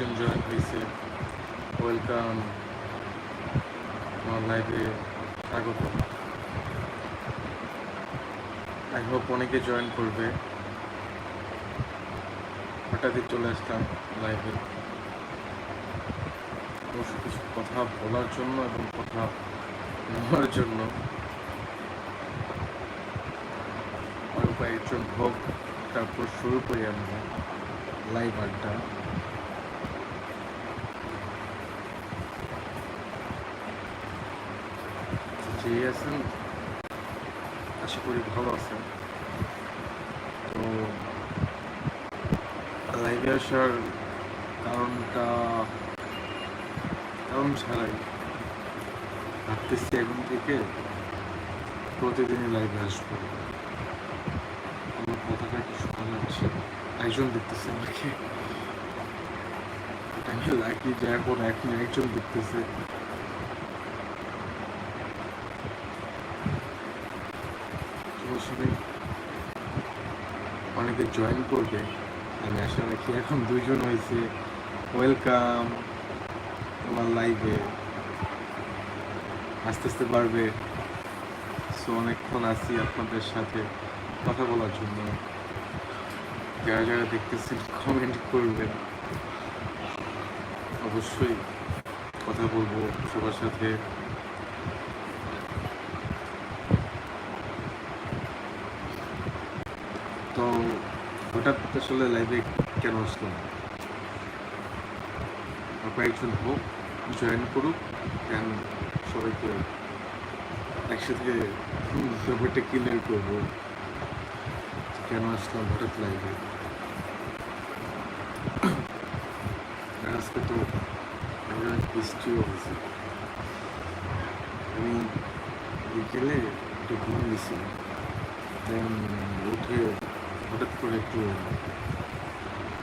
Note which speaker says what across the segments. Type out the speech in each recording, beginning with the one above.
Speaker 1: একজন জয়েন হয়েছে ওয়েলকাম আমার লাইভে স্বাগত আই হোপ অনেকে জয়েন করবে। হঠাৎই চলে আসলাম লাইভে অবশ্য কিছু কথা বলার জন্য এবং কথা নেওয়ার জন্য। আরও কয়েকজন হোক তারপর শুরু করি আমরা লাইভ আড্ডা। যে আছেন আশা করি ভালো আছেন। তো লাইভে আসার কারণটা কারণ ছাড়াই। ভাবতেছি এখন থেকে প্রতিদিনই লাইভে আসব। আমার কথাটা কি শোনা যাচ্ছে? একজন দেখতেছে আমাকে। আমি লাকি যে এখন এখন একজন দেখতেছে তো আসলে অনেকে জয়েন করবে। আমি আশা রাখি এখন দুইজন হয়েছে। ওয়েলকাম তোমার লাইভে আস্তে আস্তে বাড়বে। সো অনেকক্ষণ আছি আপনাদের সাথে কথা বলার জন্য। যারা যারা দেখতেছেন কমেন্ট করবেন। অবশ্যই কথা বলব সবার সাথে। তো হঠাৎ আসলে লাইভে কেন আসলাম আর কয়েকজন হোক জয়েন করুক দেন সবাইকে একসাথে ব্যাপারটা ক্লিয়ার করব কেন আসলাম হঠাৎ লাইভে আজকে তো অনেক বৃষ্টিও হয়েছে আমি বিকেলে একটু ঘুম গেছিলাম দেন উঠে হঠাৎ করে একটু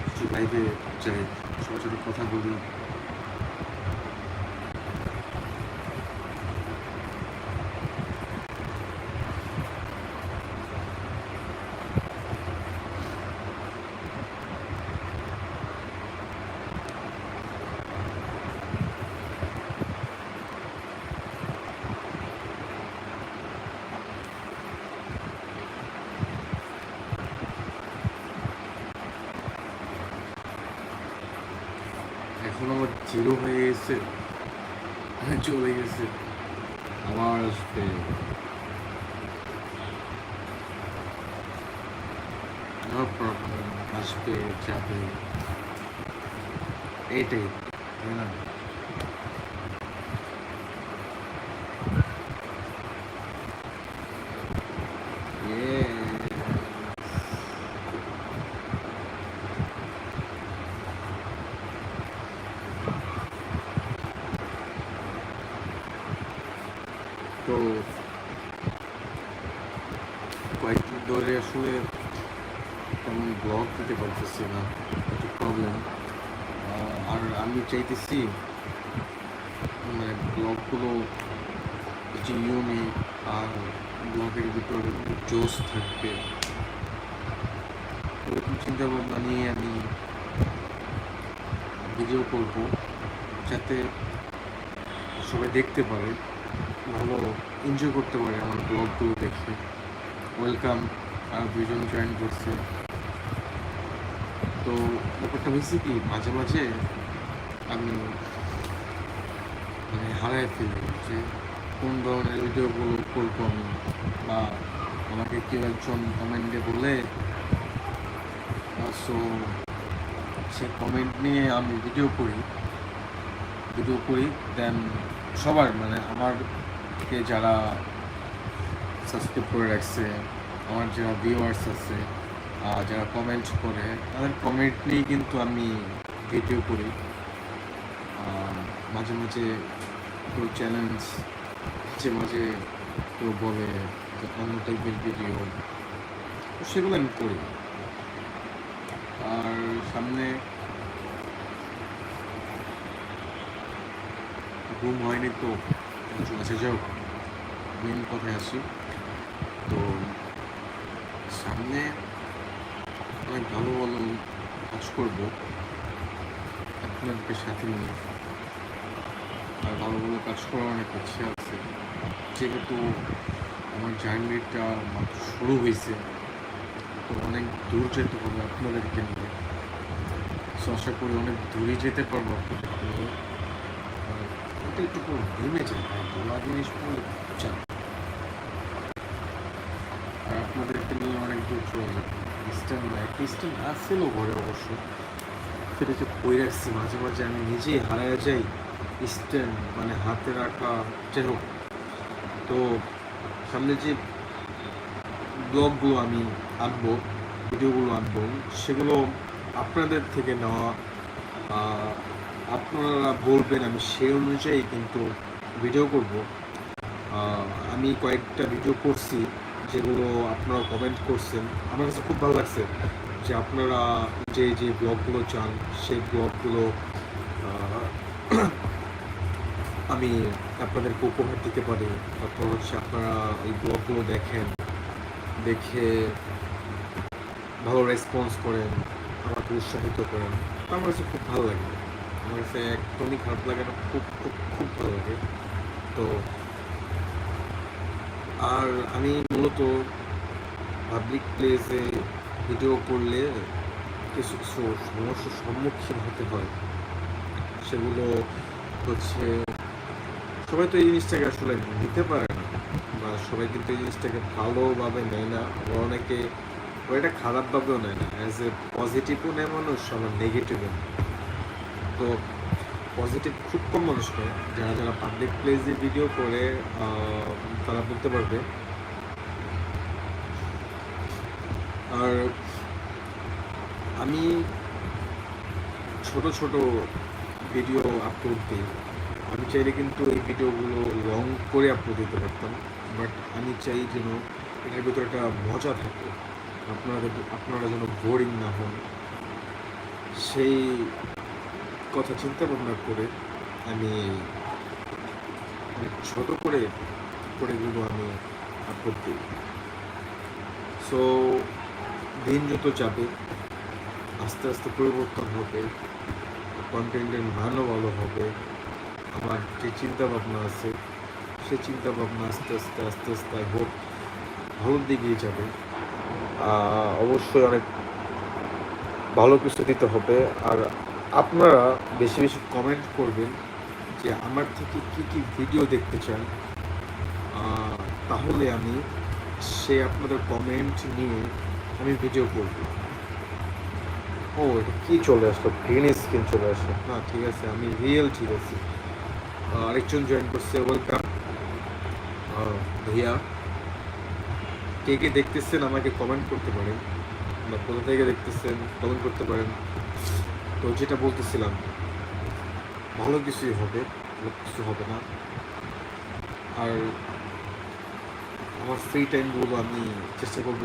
Speaker 1: কিছু লাইভে যাই সবার সাথে কথা বলি এখন আমার জিরো হয়ে গেছে। চলে গেছে। আবার আসবে problem. আসবে যাবে এটাই তাই না Yes. তো কয়েকদিন ধরে আসলে তেমন ব্লগ দিতে পারতেছি না, একটু প্রবলেম আর আমি চাইতেছি মানে ব্লগগুলো যে ইউনিক আর ব্লগের ভিতরে জোস থাকবে, এরকম চিন্তা ভাবনা নিয়ে আমি ভিডিও করব, যাতে সবাই দেখতে পারে, ভালো এনজয় করতে পারে আমার ব্লগগুলো দেখে। ওয়েলকাম আর দুজন জয়েন করছে। তো ব্যাপারটা হয়েছে কি, মাঝে মাঝে আমি মানে হারায় ফেলি যে কোন ধরনের ভিডিওগুলো করব আমি বা আমাকে কেউ একজন কমেন্টে বলে সো সে কমেন্ট নিয়ে আমি ভিডিও করি। ভিডিও করি দেন সবার মানে আমারকে যারা সাবস্ক্রাইব করে রাখছে, আমার যারা ভিউয়ার্স আছে যারা কমেন্ট করে, তাদের কমেন্ট নিয়েই কিন্তু আমি ভিডিও করি। মাঝে মাঝে কেউ চ্যালেঞ্জ মাঝে মাঝে কেউ বলে অন্য টাইপের ভিডিও সেগুলো আমি করি। আর সামনে ঘুম হয়নি তো আচ্ছা যাও মেন কথায় আসি। তো সামনে অনেক ভালো ভালো কাজ করব। আপনাদেরকে সাথে নিয়ে আর ভালো ভালো কাজ করার অনেক ইচ্ছে আছে। যেহেতু আমার জার্নিটা মাত্র শুরু হয়েছে, তো অনেক দূর যেতে হবে আপনাদেরকে নিয়ে। সো আশা করি অনেক দূরে যেতে পারব আপনাদেরকে ওটা একটু যায় ভাই গোলা জিনিস চাপ আর আপনাদেরকে নিয়ে অনেক দূর চলে যাবে। স্ট্যান্ড না একটা স্ট্যান্ড আসছিল ঘরে অবশ্য। সেটাকে বই রাখছি, মাঝে মাঝে আমি নিজেই হারায় যাই। স্ট্যান্ড মানে হাতে রাখা, যাই তো সামনে যে ব্লগগুলো আমি আঁকবো, ভিডিওগুলো আঁকবো, সেগুলো আপনাদের থেকে নেওয়া আপনারা বলবেন আমি সেই অনুযায়ী কিন্তু ভিডিও করব। আমি কয়েকটা ভিডিও করছি। যেগুলো আপনারা কমেন্ট করছেন, আমার কাছে খুব ভালো লাগছে যে আপনারা যে যে ব্লগগুলো চান, সেই ব্লগগুলো আমি আপনাদেরকে উপহার দিতে পারি। তারপর হচ্ছে আপনারা এই ব্লগগুলো দেখেন, দেখে ভালো রেসপন্স করেন, আমাকে উৎসাহিত করেন। আমার কাছে খুব ভালো লাগে। আমার কাছে একদমই খারাপ লাগে না খুব খুব খুব ভালো লাগে। তো আর আমি মূলত পাবলিক প্লেসে ভিডিও করলে কিছু কিছু সমস্যার সম্মুখীন হতে হয়। সেগুলো হচ্ছে, সবাই তো এই জিনিসটাকে আসলে নিতে পারে না বা সবাই কিন্তু এই জিনিসটাকে ভালোভাবে নেয় না। আবার অনেকে এটা খারাপভাবেও নেয় না। অ্যাজ এ পজিটিভও নেয়, মানুষ আবার নেগেটিভও তো পজিটিভ খুব কম মানুষ করে যারা যারা পাবলিক প্লেসে ভিডিও করে তারা বলতে পারবে। আর আমি ছোট ছোট ভিডিও আপলোড দিই। আমি চাইলে কিন্তু এই ভিডিওগুলো লং করে আপলোড দিতে পারতাম। বাট আমি চাই যেন এটার ভিতরে একটা মজা থাকে। আপনারা আপনারা যেন বোরিং না হন। সেই কথা চিন্তা ভাবনা করে আমি ছোট করে করে আমি আপলোড দিই। সো দিন যত যাবে, আস্তে আস্তে পরিবর্তন হবে কন্টেন্টের মানও ভালো হবে, আমার যে চিন্তা ভাবনা আছে, সে চিন্তা ভাবনা আস্তে আস্তে আস্তে আস্তে হোক ভালোর দিকে যাবে। অবশ্যই অনেক ভালো কিছু দিতে হবে, আর আপনারা বেশি বেশি কমেন্ট করবেন যে আমার থেকে কি কি ভিডিও দেখতে চান। তাহলে আমি সে আপনাদের কমেন্ট নিয়ে আমি ভিডিও করব। ও, এটা কি চলে আসলো? গ্রিন স্ক্রিন চলে আসলো। না, ঠিক আছে, আমি রিয়েল ঠিক আছে। আরেকজন জয়েন করছে ওয়েলকাম ভাইয়া, কে কে দেখতেছেন আমাকে কমেন্ট করতে পারেন? বা কোথা থেকে দেখতেছেন কমেন্ট করতে পারেন। তো যেটা বলতেছিলাম, ভালো কিছুই হবে, ভালো কিছু হবে না। আর আমার ফ্রি টাইমগুলো আমি চেষ্টা করব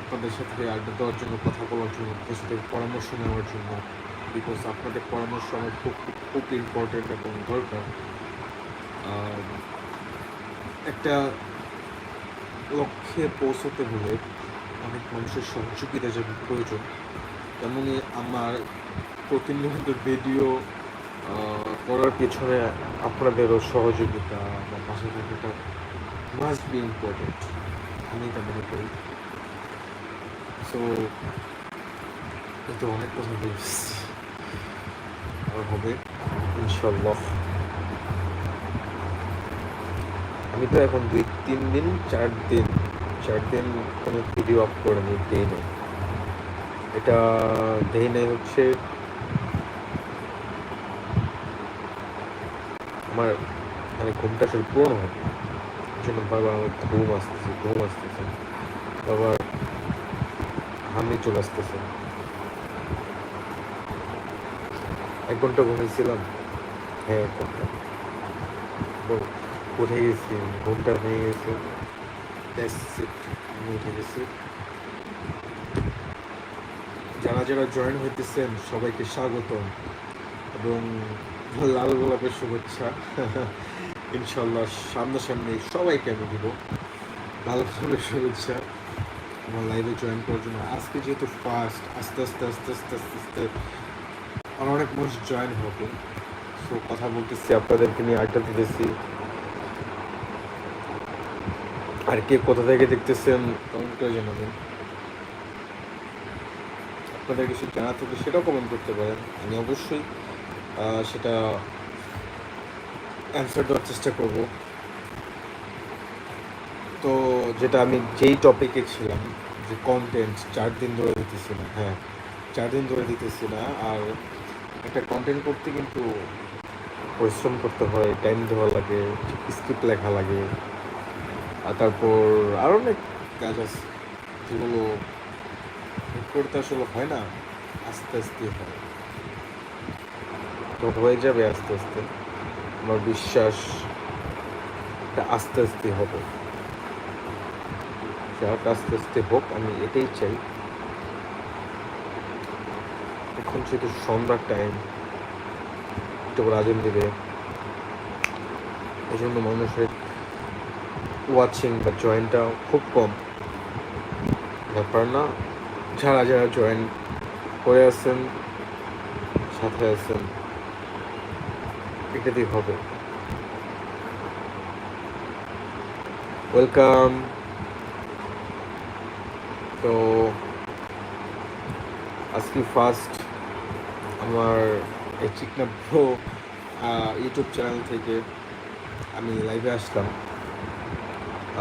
Speaker 1: আপনাদের সাথে আড্ডা দেওয়ার জন্য, কথা বলার জন্য, আপনাদের সাথে পরামর্শ নেওয়ার জন্য বিকজ আপনাদের পরামর্শ আমার খুব খুব ইম্পর্টেন্ট এবং দরকার। একটা লক্ষ্যে পৌঁছতে হলে অনেক মানুষের সহযোগিতা যেমন প্রয়োজন, তেমনি আমার প্রতিনিয়ত ভিডিও করার পেছনে আপনাদেরও সহযোগিতা বা পাশে থাকাটা মাস্ট বি ইম্পর্টেন্ট আমি এটা মনে করি। সো এটা অনেক কথা বলছি আর হবে ইনশাল্লাহ আমি তো এখন দুই, তিন দিন, চার দিন চার দিন কোনো ভিডিও আপ দেই নাই এটা দেই হচ্ছে আমার মানে ঘুমটা আসলে পূরণ হয়। জন্য বারবার আমার ঘুম আসতেছে ঘুম আসতেছে। বারবার হামি চলে আসতেছে। এক ঘণ্টা ঘুমিয়েছিলাম। হ্যাঁ এক ঘণ্টা। উঠে গেছি, ঘুমটা ভেঙে গেছে। উঠে গেছি। যারা যারা জয়েন হইতেছেন, সবাইকে স্বাগতম। এবং লাল গোলাপের শুভেচ্ছা। ইনশাল্লাহ সামনাসামনি সবাইকে আমি দিব লাল ভালো শুভেচ্ছা। আমার লাইভে জয়েন করার জন্য। আজকে যেহেতু ফার্স্ট আস্তে আস্তে আস্তে আস্তে আস্তে আস্তে আমার অনেক মানুষ জয়েন হবে। সো কথা বলতেছি, আপনাদেরকে নিয়ে আড্ডা দিতেছি। আর কে কোথা থেকে দেখতেছেন, কমেন্ট করে জানাবেন। আপনাদের কিছু জানা থাকলে সেটাও কমেন্ট করতে পারেন। আমি অবশ্যই সেটা অ্যান্সার দেওয়ার চেষ্টা করব। তো যেটা আমি যেই টপিকে ছিলাম, যে কন্টেন্ট চার দিন ধরে দিতেছি না হ্যাঁ চার দিন ধরে দিতেছি না, আর একটা কন্টেন্ট করতে কিন্তু পরিশ্রম করতে হয় টাইম দেওয়া লাগে স্ক্রিপ্ট লেখা লাগে, আর তারপর আরও অনেক কাজ আছে, যেগুলো করতে আসলে হয় না, আস্তে আস্তে হয়। তো হয়ে যাবে আস্তে আস্তে। আমার বিশ্বাস আস্তে আস্তে হবে। আস্তে আস্তে হোক, আমি এটাই চাই। এখন যেহেতু সন্ধ্যার টাইম একটু করে আজান দেবে। এই জন্য মানুষের ওয়াচিং বা জয়েনটা খুব কম। ব্যাপার না, যারা যারা জয়েন করে আছেন, সাথে আছেন এটাতেই হবে। ওয়েলকাম তো, আজকে ফার্স্ট আমার এই চিকনা প্রো ইউটিউব চ্যানেল থেকে আমি লাইভে আসলাম।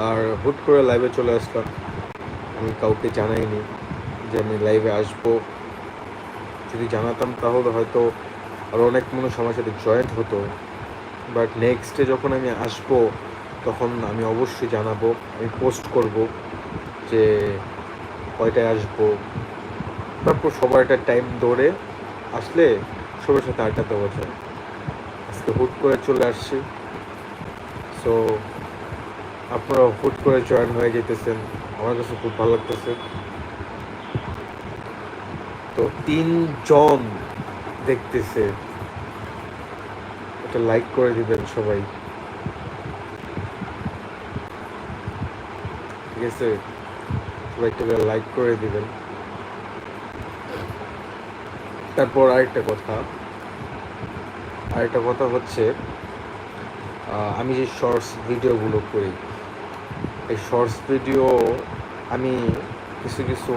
Speaker 1: আর হুট করে লাইভে চলে আসলাম। আমি কাউকে জানাইনি যে আমি লাইভে আসব। যদি জানাতাম তাহলে হয়তো আরও অনেক মানুষ আমার সাথে জয়েন্ট হতো। বাট নেক্সটে যখন আমি আসব, তখন আমি অবশ্যই জানাব, আমি পোস্ট করব যে কয়টায় আসব। তারপর সবার একটা টাইম ধরে আসলে সবার সাথে আড্ডা দেওয়া যায়। আজকে হুট করে চলে আসছি। সো আপনারা হুট করে জয়েন হয়ে যেতেছেন। আমার কাছে খুব ভালো লাগতেছে। তো তিনজন দেখতেছে। এটা লাইক করে দিবেন সবাই। ঠিক আছে? সবাই লাইক করে দিবেন। তারপর আরেকটা কথা। আরেকটা কথা হচ্ছে আমি যে শর্টস ভিডিওগুলো করি, এই শর্টস ভিডিও আমি কিছু কিছু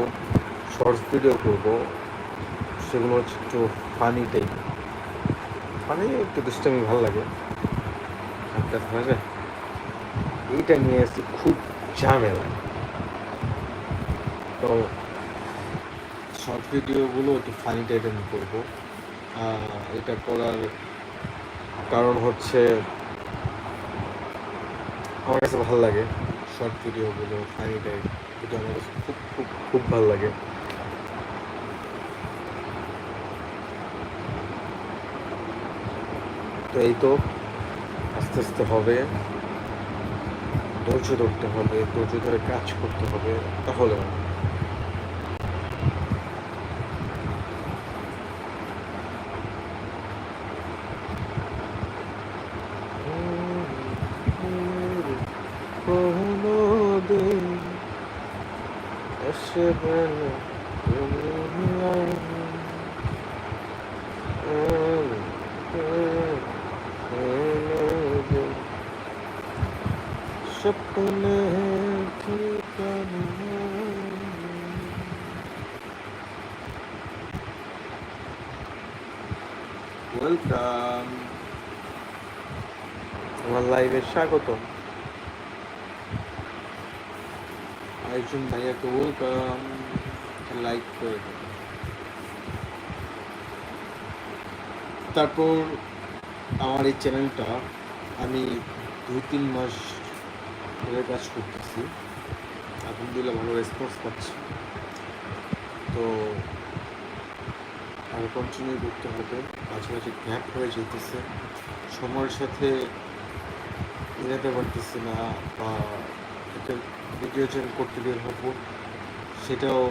Speaker 1: শর্টস ভিডিও করব। সেগুলো হচ্ছে একটু ফানি টাইপ ফানি একটু দুষ্টামি ভালো লাগে। হয় এইটা নিয়ে আসছি খুব ঝামেলা। তো শর্ট ভিডিওগুলো একটু ফানি আমি করব। এটা করার কারণ হচ্ছে আমার কাছে ভালো লাগে শর্ট ভিডিওগুলো ফানি টাইপ এটা আমার কাছে খুব খুব খুব ভালো লাগে। তো এই তো আস্তে আস্তে হবে। ধৈর্য ধরতে হবে, ধৈর্য ধরে কাজ করতে হবে, তাহলে হবে। কোনো দিন আসবে না তুমি আমি কোনোদিন স্বপ্নে ঠিকানা ওয়েলকাম আমার লাইভে স্বাগত আরেকজন ভাইয়াকে ওয়েলকাম লাইক করে তারপর আমার এই চ্যানেলটা আমি দুই তিন মাস ধরে কাজ করতেছি। আলহামদুলিল্লাহ ভালো রেসপন্স পাচ্ছি। তো আরও কন্টিনিউ করতে হবে। মাঝে মাঝে গ্যাপ হয়ে যেতেছে সময়ের সাথে মিলাতে পারতেছি না বা একটা ভিডিও আমি করতে বের হব, সেটাও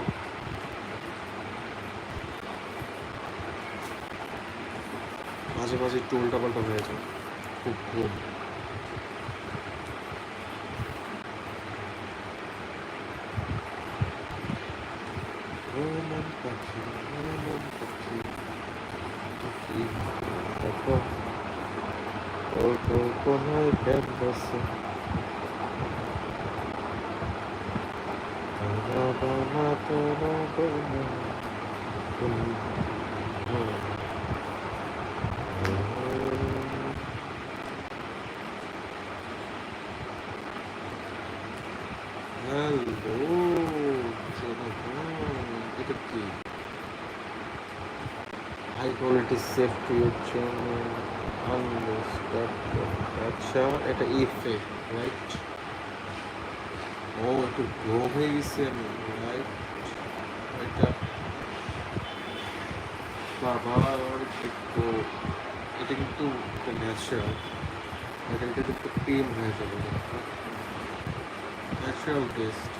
Speaker 1: মাঝে মাঝে একটু উল্টাপাল্টা হয়ে যায়। খুব খুব burası. Hello. high quality safety channel. আচ্ছা এটা ইফে রাইট ও, একটু গ্লো হয়ে গেছে আমি রাইট এটা বাবা একটু, এটা কিন্তু ন্যাচারাল এটা এটা কিন্তু ক্রিম হয়ে যাবে। ন্যাচারাল টেস্ট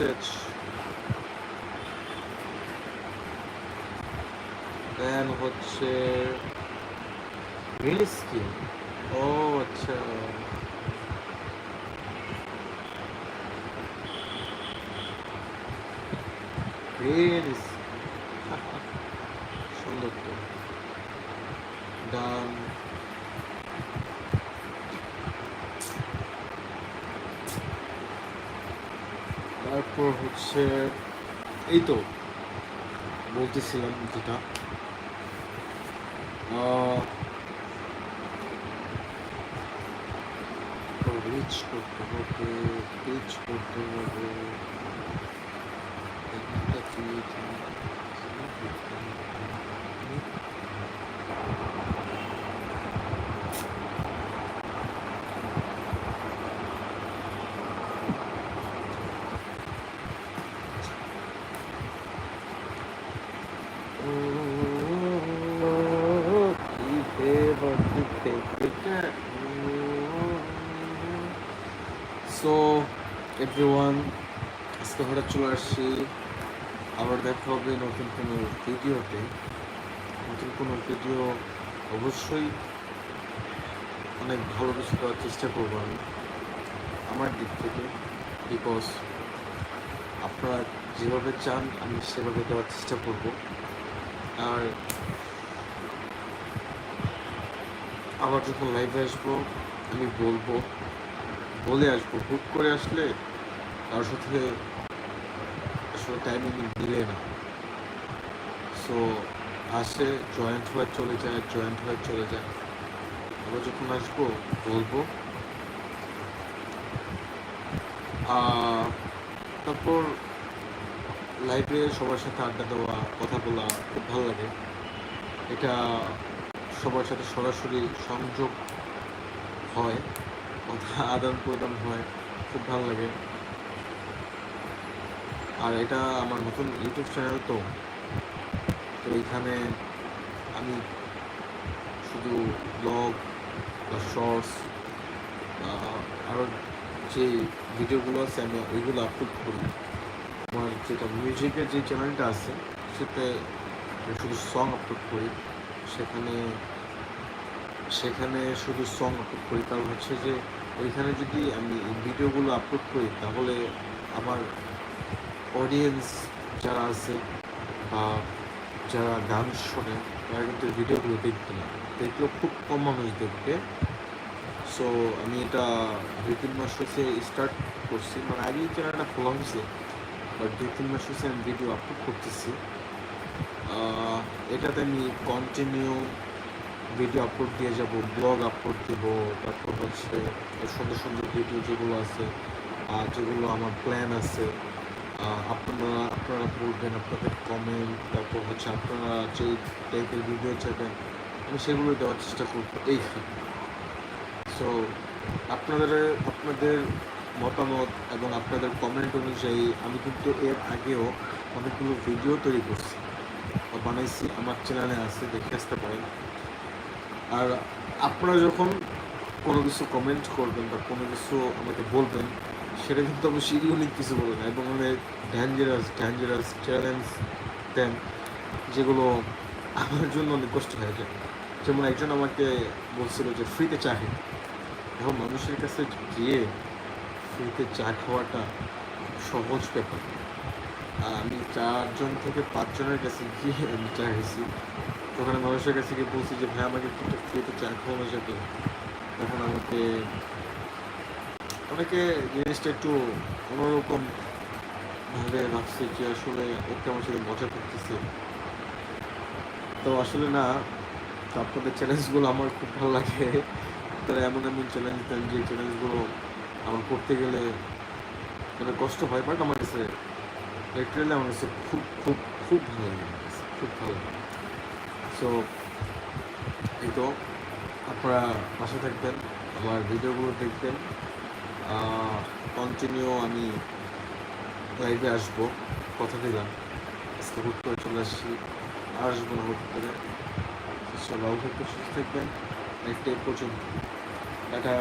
Speaker 1: মেসেজ দেন হচ্ছে গ্রিন স্কিন ও আচ্ছা। গ্রিন সুন্দর তো ডান তারপর হচ্ছে এই তো বলতেছিলাম যেটা। রিচ করতে হবে রিচ করতে হবে। এভরিওয়ান আজকে হঠাৎ চলে আসছি। আবার দেখা হবে নতুন কোনো ভিডিওতে। নতুন কোনো ভিডিও অবশ্যই অনেক ভালো কিছু দেওয়ার চেষ্টা করব আমি আমার দিক থেকে বিকজ আপনারা যেভাবে চান, আমি সেভাবে দেওয়ার চেষ্টা করব। আর আবার যখন লাইভে আসব, আমি বলব, বলে আসব। হুট করে আসলে কারোর সাথে আসলে টাইমিং মিলে না। সো আসে জয়েন্ট হয়ে চলে যায় জয়েন্ট হয়ে চলে যায়। আমরা যখন আসব, বলব। তারপর লাইভে সবার সাথে আড্ডা দেওয়া, কথা বলা খুব ভালো লাগে। এটা সবার সাথে সরাসরি সংযোগ হয়, কথা আদান প্রদান হয়, খুব ভালো লাগে। আর এটা আমার নতুন ইউটিউব চ্যানেল তো। তো এইখানে আমি শুধু ব্লগ বা শর্টস আরও যে ভিডিওগুলো আছে আমি ওইগুলো আপলোড করি। আমার যেটা মিউজিকের যে চ্যানেলটা আছে আমি শুধু সং আপলোড করি। সেখানে সেখানে শুধু সং আপলোড করি। কারণ হচ্ছে যে, ওইখানে যদি আমি ভিডিওগুলো আপলোড করি, তাহলে আমার অডিয়েন্স যারা আছে বা যারা গান শোনে, তারা কিন্তু ভিডিওগুলো দেখবে না। দেখলেও খুব কম মানুষ দেখবে। সো আমি এটা দুই তিন মাস হচ্ছে স্টার্ট করছি। মানে আগেই চ্যানেলটা খোলা হয়েছে বাট দুই তিন মাস হচ্ছে আমি ভিডিও আপলোড করতেছি। এটাতে আমি কন্টিনিউ ভিডিও আপলোড দিয়ে যাব ব্লগ আপলোড দেব, তারপর হচ্ছে সুন্দর সুন্দর ভিডিও যেগুলো আছে আর যেগুলো আমার প্ল্যান আছে আপনারা আপনারা বলবেন, আপনাদের কমেন্ট তারপর হচ্ছে আপনারা যে টাইপের ভিডিও চাইবেন, আমি সেগুলো দেওয়ার চেষ্টা করব। এইখানে সো আপনাদের আপনাদের মতামত এবং আপনাদের কমেন্ট অনুযায়ী আমি কিন্তু এর আগেও অনেকগুলো ভিডিও তৈরি করছি বা বানাইছি, আমার চ্যানেলে আছে, দেখে আসতে পারেন। আর আপনারা যখন কোনো কিছু কমেন্ট করবেন বা কোনো কিছু আমাকে বলবেন সেটা কিন্তু অবশ্যই ইউনিক কিছু বলবেন এবং অনেক ডেঞ্জারাস ডেঞ্জারাস চ্যালেঞ্জ দেন যেগুলো আমার জন্য অনেক কষ্ট হয়ে যায় যেমন একজন আমাকে বলছিল যে, ফ্রিতে চা খেতে এখন মানুষের কাছে গিয়ে ফ্রিতে চা খাওয়াটা সহজ ব্যাপার। আমি চারজন থেকে পাঁচজনের কাছে গিয়ে আমি চা খেয়েছি ওখানে মানুষের কাছে গিয়ে বলছি যে, ভাই, আমাকে একটু ফ্রিতে চা খাওয়ানো যাবে। তখন আমাকে অনেকে জিনিসটা একটু অন্যরকম ভাবে ভাবছে যে আসলে ওকে আমার সাথে মজা করতেছে। তো আসলে না আপনাদের চ্যালেঞ্জগুলো আমার খুব ভালো লাগে। তারা এমন এমন চ্যালেঞ্জ দেন যে চ্যালেঞ্জগুলো আমার করতে গেলে মানে কষ্ট হয় বাট আমার কাছে লিটারেলি আমার কাছে খুব খুব খুব ভালো লাগে খুব ভালো লাগে। সো এই তো, আপনারা পাশে থাকবেন, আমার ভিডিওগুলো দেখবেন। কন্টিনিউ আমি লাইভে আসব। কথা দিলাম। আজকে হুট করে চলে আসছি। আসব না হুট করে। সব অবশ্যই সুস্থ থাকবেন। একটা পর্যন্ত। টাটা।